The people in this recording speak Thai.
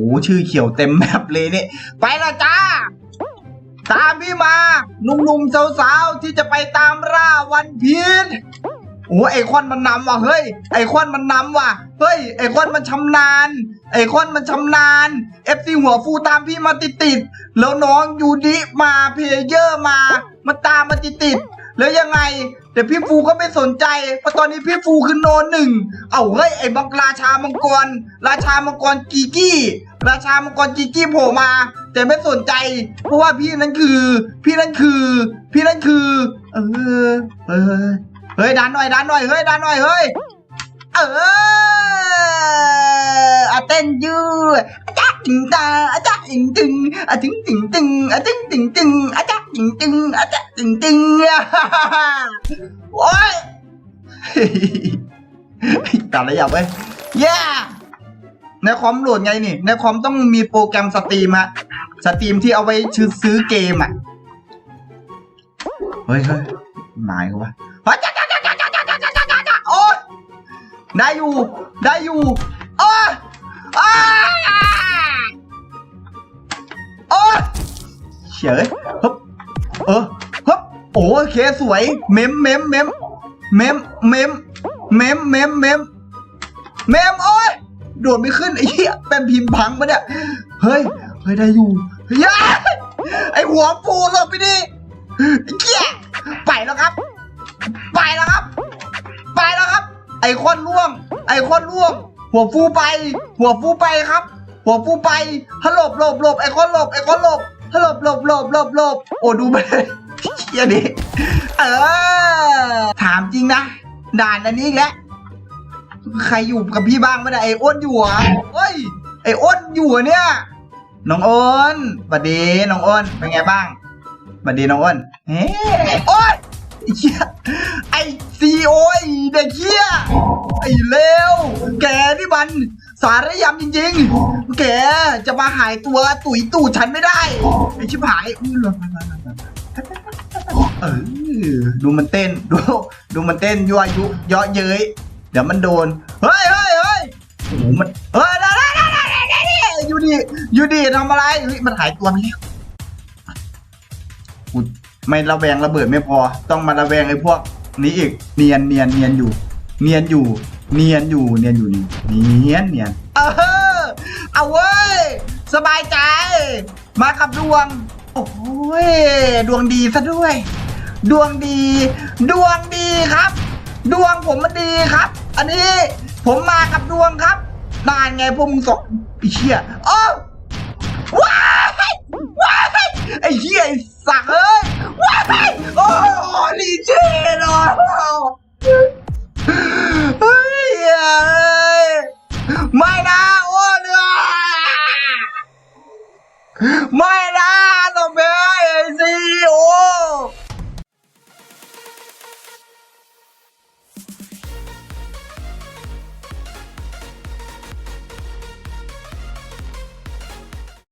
โอ้ชื่อเขียวเต็มแมปเลยเนี่ยไปและจ้า ตามพี่มาหนุ่มๆสาวๆที่จะไปตามล่าวันพีชโอ้ไอคอนมันนำว่ะเฮ้ยไอคอนมันนำว่ะเฮ้ยไอคอนมันชำนาญ ไอคอนมันชำนาญเอฟซีหัวฟูตามพี่มาติดๆแล้วน้องยูดิมาเพเยอร์มา มาตามมาติดๆ แล้วยังไง แต่พี่ฟูก็ไม่สนใจเพราะตอนนี้พี่ฟูคือโนหนึ่งเอาเฮ้ยไอ้บังราชามังกร ราชามังกรกีกี้ ราชามังกรกีกี้โผล่มา แต่ไม่สนใจ เพราะว่าพี่นั้นคือ พี่นั้นคือ พี่นั้นคือ เออเออเฮ้ยดันหน่อยดันหน่อยเฮ้ยดันหน่อยเฮ้ยเอออะเต้นยืดอะจ๊ะถึงตาอะจ๊ะถึงตึงอะถึงตึงตึงอะตึงตึงตึงอะ ติงติงอาจจะติงติงโอ้ยตัดระยับเว้ยเยในคอมโหลดไงนี่ ในคอมต้องมีโปรแกรมสตรีมฮะสตรีมที่เอาไว้ชื่อซื้อเกมอะเฮ้ยเฮ้ยหมายว่าโอ้ยได้อยู่ ได้อยู่โอ้ยโอ้ยเฉยฮึบ เออฮึบโอเคสวย เมมเมมเมมเมมเมมเมมเมมเมมเมมโอ้ยโดดไม่ขึ้นไอ้เหี้ยเป็นพิมพ์พังปะเนี่ย เฮ้ย เฮ้ยได้อยู่เฮ้ยไอ้หัวฟูหลบไปดิเหี้ยไปแล้วครับ ไปแล้วครับ ไปแล้วครับ ไอ้คอนล่วง ไอ้คอนล่วง หัวฟูไป หัวฟูไปครับ หัวฟูไปฮัลโหลบหลบหลบไอ้คอนหลบไอ้คอนหลบ หลบหลบหลบหลบหลบโอ้ดูไปเลยเหี้ยดิเออ ถามจริงนะ ด่านอันนี้อีกแล้วใครอยู่กับพี่บ้างไม่ได้ไอ้อ้นอยู่เหรอเฮ้ย ไอ้อ้นอยู่เหรอเนี่ย น้องอ้นบัดดีน้องอ้นเป็นไงบ้างบัดดีน้องอ้นเฮ้โอ้ยไอ้เหี้ยไอ้ซีโอไอ้เด็กเหี้ยไอ้เลวแกนี่มัน สารยำจริงๆแกจะมาหายตัวตุ๋ยตู่ฉันไม่ได้ไอชิบหายเออดูมันเต้นดูดูมันเต้นยั่วยุเยาะเย้ยเดี๋ยวมันโดนเฮ้ยเฮ้ยเฮ้ยโอ้โหมันเฮ้ยได้ได้ได้ได้ได้อยู่ดีอยู่ดีทำอะไรเฮ้ยมันหายตัวไปแล้วไม่ระแวงระเบิดไม่พอ ต้องมาระแวงไอ้พวกนี้อีกเนียนเนียนเนียนอยู่ เนียนอยู่ เนียนอยู่ เนียนอยู่นี่เนียนเนียนเออเอาเว้ย สบายใจ มากับดวง โอ้ย ดวงดีซะด้วย ดวงดี ดวงดีครับ ดวงผมมันดีครับ อันนี้ ผมมากับดวงครับนานไงพวกมึงสองไอ้เชี่ยโอ้ว้ายว้ายไอ้เชี่ยไอ้สักเอ้ย